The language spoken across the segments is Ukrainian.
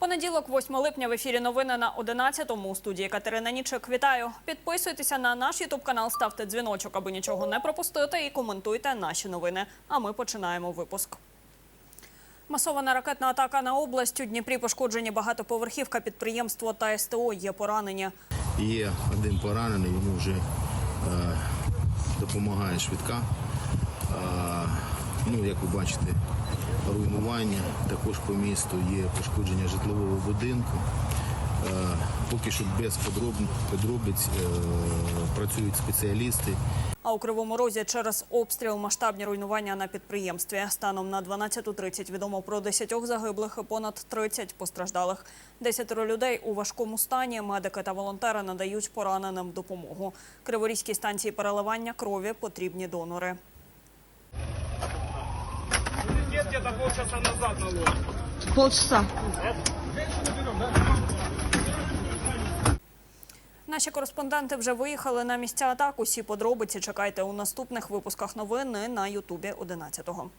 Понеділок, 8 липня, в ефірі новини на 11-му. У студії Катерина Нічик. Вітаю. Підписуйтеся на наш ютуб канал, ставте дзвіночок, аби нічого не пропустити, і коментуйте наші новини. А ми починаємо випуск. Масована ракетна атака на область. У Дніпрі пошкоджені багатоповерхівка, підприємство та СТО. Є поранені. Є один поранений, йому вже е, допомагає швидка. Е, ну, як ви бачите, руйнування. Також по місту є пошкодження житлового будинку. Е, поки що без подроб- подробиць е, працюють спеціалісти. А у Кривому Розі через обстріл масштабні руйнування на підприємстві. Станом на 12.30 відомо про 10 загиблих і понад 30 постраждалих. Десятеро людей у важкому стані. Медики та волонтери надають пораненим допомогу. Криворізькій станції переливання крові потрібні донори. Где-то полчаса назад наложен. Полчаса. Наші кореспонденти вже виїхали на місця атак. Усі подробиці чекайте у наступних випусках новини на Ютубі 11-го.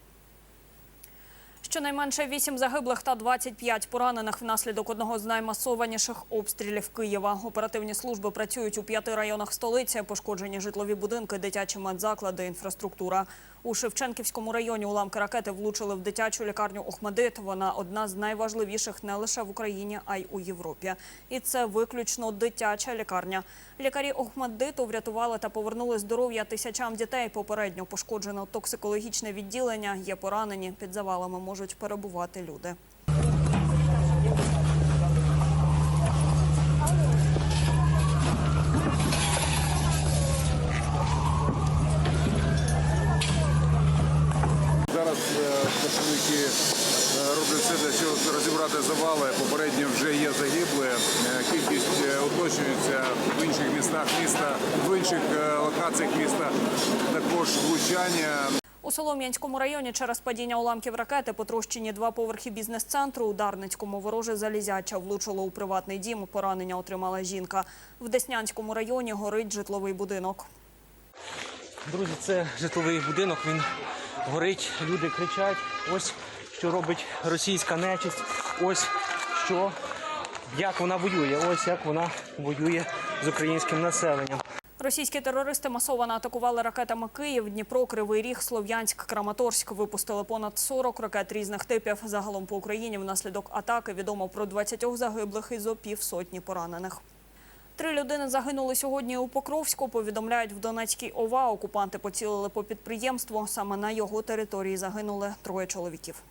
Щонайменше 8 загиблих та 25 поранених внаслідок одного з наймасованіших обстрілів Києва. Оперативні служби працюють у п'яти районах столиці. Пошкоджені житлові будинки, дитячі медзаклади, інфраструктура. У Шевченківському районі уламки ракети влучили в дитячу лікарню Охмадит. Вона одна з найважливіших не лише в Україні, а й у Європі. І це виключно дитяча лікарня. Лікарі Охмадиту врятували та повернули здоров'я тисячам дітей. Попередньо пошкоджено токсикологічне відділення. Є поранені. Під завалами можуть перебувати люди. Роблять все для того, щоб розібрати завали. Попередньо вже є загибли. Е, Кількість е, уточнюється в інших містах міста, в інших е, локаціях міста. Також влучання. У Солом'янському районі через падіння уламків ракети потрощені два поверхи бізнес-центру. У Дарницькому вороже залізяча влучило у приватний дім. Поранення отримала жінка. В Деснянському районі горить житловий будинок. Друзі, це житловий будинок. Він горить, люди кричать. Ось що робить російська нечисть. Ось що як вона воює. Ось як вона воює з українським населенням. Російські терористи масово атакували ракетами Київ, Дніпро, Кривий Ріг, Слов'янськ, Краматорськ. Випустили понад 40 ракет різних типів. Загалом по Україні внаслідок атаки відомо про 20 загиблих і зо півсотні поранених. Три людини загинули сьогодні у Покровську. Повідомляють в Донецькій ОВА. Окупанти поцілили по підприємству. Саме на його території загинули троє чоловіків.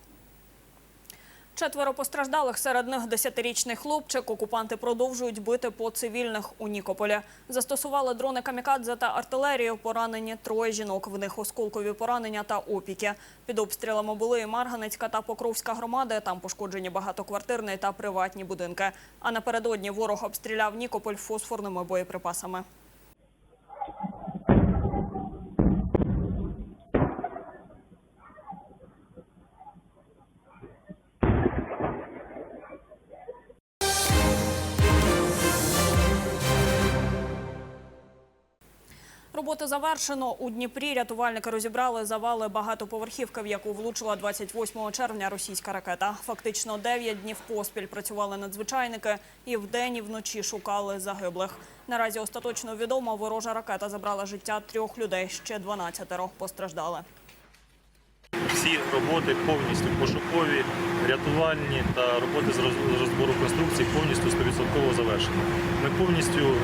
Четверо постраждалих, серед них десятирічний хлопчик. Окупанти продовжують бити по цивільних у Нікополі. Застосували дрони камікадзе та артилерію. Поранені троє жінок. В них осколкові поранення та опіки. Під обстрілами були і Марганецька та Покровська громади. Там пошкоджені багатоквартирні та приватні будинки. А напередодні ворог обстріляв Нікополь фосфорними боєприпасами. Роботи завершено. У Дніпрі рятувальники розібрали завали багатоповерхівки, в яку влучила 28 червня російська ракета. Фактично 9 днів поспіль працювали надзвичайники і вдень і вночі шукали загиблих. Наразі остаточно відомо, ворожа ракета забрала життя трьох людей, ще 12 постраждали. Всі роботи повністю пошукові, рятувальні та роботи з розбору конструкцій повністю 100% завершені. Ми повністю е,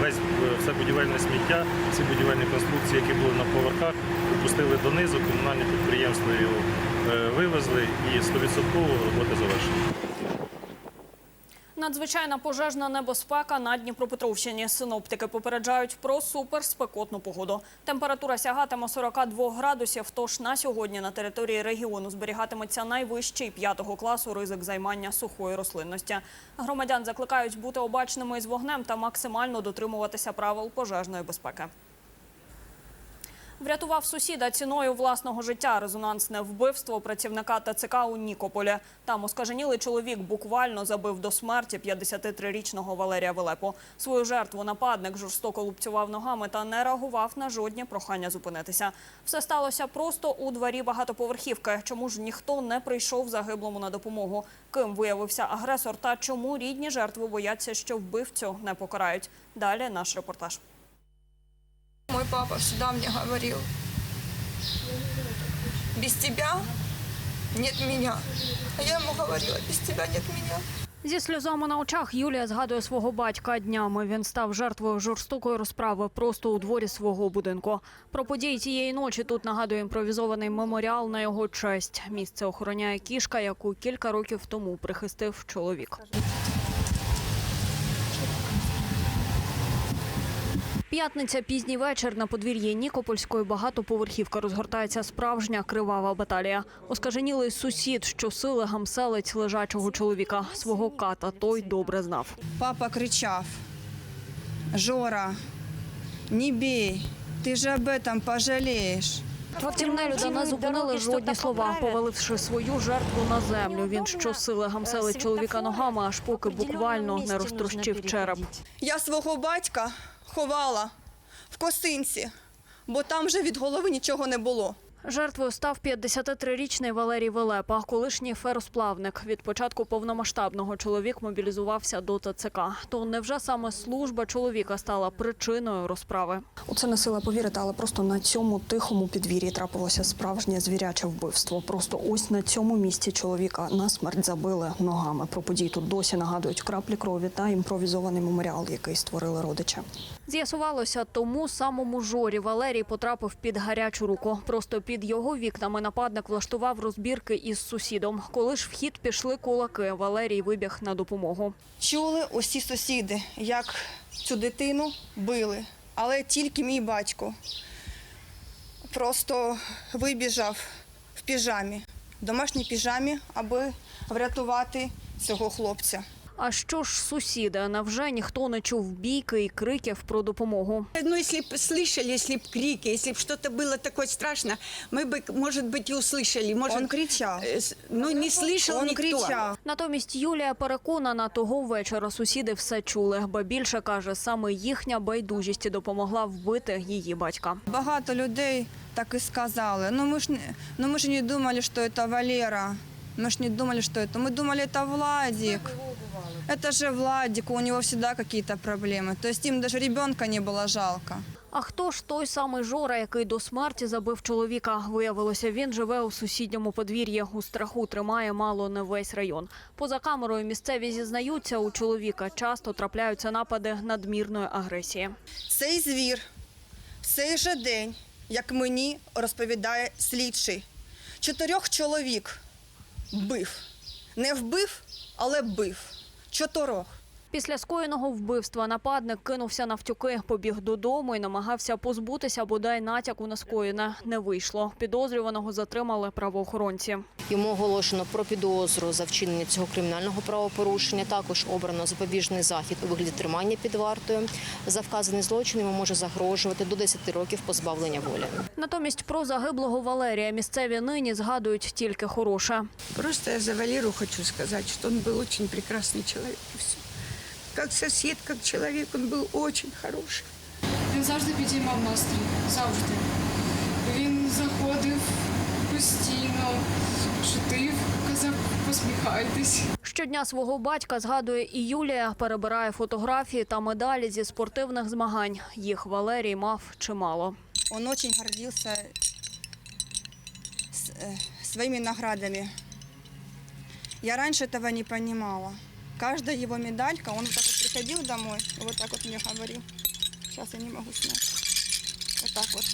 весь е, все будівельне сміття, всі будівельні конструкції, які були на поверхах, опустили донизу, комунальне підприємство його е, вивезли і 100% роботи завершені. Надзвичайна пожежна небезпека на Дніпропетровщині. Синоптики попереджають про суперспекотну погоду. Температура сягатиме 42 градусів. Тож на сьогодні на території регіону зберігатиметься найвищий п'ятого класу ризик займання сухої рослинності. Громадян закликають бути обачними із вогнем та максимально дотримуватися правил пожежної безпеки. Врятував сусіда ціною власного життя. Резонансне вбивство працівника ТЦК у Нікополі. Там оскаженілий чоловік буквально забив до смерті 53-річного Валерія Велепу. Свою жертву нападник жорстоко лупцював ногами та не реагував на жодні прохання зупинитися. Все сталося просто у дворі багатоповерхівки. Чому ж ніхто не прийшов загиблому на допомогу? Ким виявився агресор та чому рідні жертви бояться, що вбивцю не покарають? Далі наш репортаж. Мой папа всегда мне говорил, без тебя нет меня. А я ему говорила, без тебя нет меня. Зі сльозами на очах Юлія згадує свого батька днями. Він став жертвою жорстокої розправи просто у дворі свого будинку. Про події тієї ночі тут нагадує імпровізований меморіал на його честь. Місце охороняє кішка, яку кілька років тому прихистив чоловік. П'ятниця, пізній вечір на подвір'ї Нікопольської багатоповерхівки розгортається справжня кривава баталія. Оскаженілий сусід, що сили гамселець лежачого чоловіка. Свого ката той добре знав. Папа кричав: Жора, не бей, ти ж об этом пожалієш. Втім, нелюда не зупинили жодні слова, поваливши свою жертву на землю. Він щосили гамселить чоловіка ногами, аж поки буквально не розтрощив череп. Я свого батька ховала в косинці, бо там вже від голови нічого не було. Жертвою став 53-річний Валерій Велепа, колишній феросплавник. Від початку повномасштабного чоловік мобілізувався до ТЦК. То невже саме служба чоловіка стала причиною розправи? У це не сила повірити, але просто на цьому тихому підвір'ї трапилося справжнє звіряче вбивство. Просто ось на цьому місці чоловіка на смерть забили ногами. Про події тут досі нагадують краплі крові та імпровізований меморіал, який створили родичі. З'ясувалося, тому самому жорі Валерій потрапив під гарячу руку. Просто під його вікнами нападник влаштував розбірки із сусідом. Коли ж в хід пішли кулаки, Валерій вибіг на допомогу. Чули усі сусіди, як цю дитину били, але тільки мій батько просто вибіжав в піжамі, в домашній піжамі, аби врятувати цього хлопця. А що ж сусіди? Навже ніхто не чув бійки і криків про допомогу. Ну, если бы слышали, если бы крики, если бы что-то было такое страшно, мы бы, может быть, и услышали. Может, Он кричав. э, с- Ну, не слышал Он никто. кричав. Натомість Юлія переконана, того вечора сусіди все чули. Ба більше каже, саме їхня байдужість допомогла вбити її батька. Багато людей так і сказали. Ну ми ж не, ну ми ж не думали, що це Валера. Мы ж не думали, что это. Мы думали, это Владик. Это же Владик, у него всегда какие-то проблемы. То есть им даже ребенка не было жалко. А хто ж той самий Жора, який до смерті забив чоловіка? Виявилося, він живе у сусідньому подвір'ї. У страху тримає мало не весь район. Поза камерою місцеві зізнаються, у чоловіка часто трапляються напади надмірної агресії. Цей звір в цей же день, як мені розповідає слідчий, чотирьох чоловік бив. Не вбив, але бив. Чотирьох. Після скоєного вбивства нападник кинувся навтюки, побіг додому і намагався позбутися бодай натяку на скоєне. Не вийшло. Підозрюваного затримали правоохоронці. Йому оголошено про підозру за вчинення цього кримінального правопорушення. Також обрано запобіжний захід у вигляді тримання під вартою. За вказаний злочин йому може загрожувати до 10 років позбавлення волі. Натомість про загиблого Валерія місцеві нині згадують тільки хороше. Просто я за Валеру хочу сказать, что он был очень прекрасный человек И все. Как сосед, как человек, он был очень хороший. Він завжди підіймав настрій. Завжди. Він заходив постійно, шутив, казав, посміхайтесь. Щодня свого батька згадує і Юлія, перебирає фотографії та медалі зі спортивних змагань. Їх Валерій мав чимало. Он очень гордился с- э, своими наградами. Я раньше этого не понимала. Каждая его медалька, он вот так вот приходил домой вот так вот мне говорил. Сейчас я не могу снять. Вот так вот.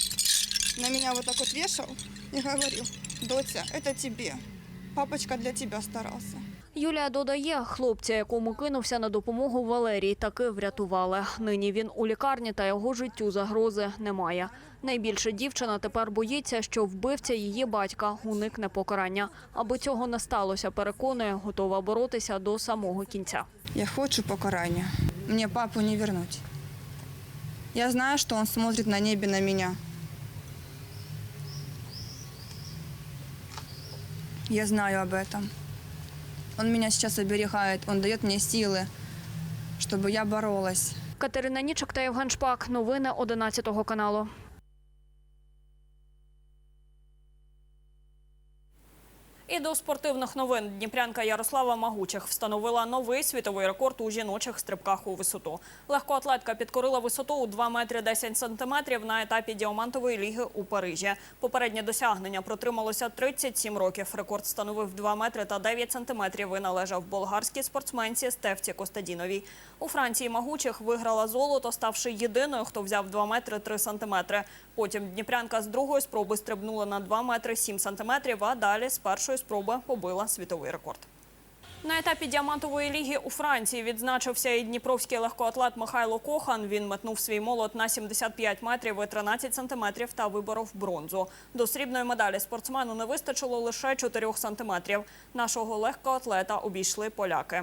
На меня вот так вот вешал и говорил, Дотя, это тебе. Папочка для тебя старался. Юлія додає, хлопця, якому кинувся на допомогу Валерій, таки врятували. Нині він у лікарні та його життю загрози немає. Найбільше дівчина тепер боїться, що вбивця її батька уникне покарання. Аби цього не сталося, переконує, готова боротися до самого кінця. Я хочу покарания. Мне папу не вернуть. Я знаю, что он смотрит на небе на меня. Я знаю об этом. Он меня сейчас оберегает, он дает мне силы, чтобы я боролась. Катерина Нічок та Євген Шпак. Новини 11 каналу. І до спортивних новин Дніпрянка Ярослава Магучих встановила новий світовий рекорд у жіночих стрибках у висоту. Легкоатлетка підкорила висоту у 2 метри 10 сантиметрів на етапі діамантової ліги у Парижі. Попереднє досягнення протрималося 37 років. Рекорд становив 2 метри та 9 сантиметрів і належав болгарській спортсменці Стефці Костадіновій. У Франції Магучих виграла золото, ставши єдиною, хто взяв 2 метри 3 сантиметри. Потім Дніпрянка з другої спроби стрибнула на 2 метри 7 сантиметрів, а далі з першої спроби побила світовий рекорд. На етапі діамантової ліги у Франції відзначився і дніпровський легкоатлет Михайло Кохан. Він метнув свій молот на 75 метрів і 13 сантиметрів та виборов бронзу. До срібної медалі спортсмену не вистачило лише 4 сантиметрів. Нашого легкоатлета обійшли поляки.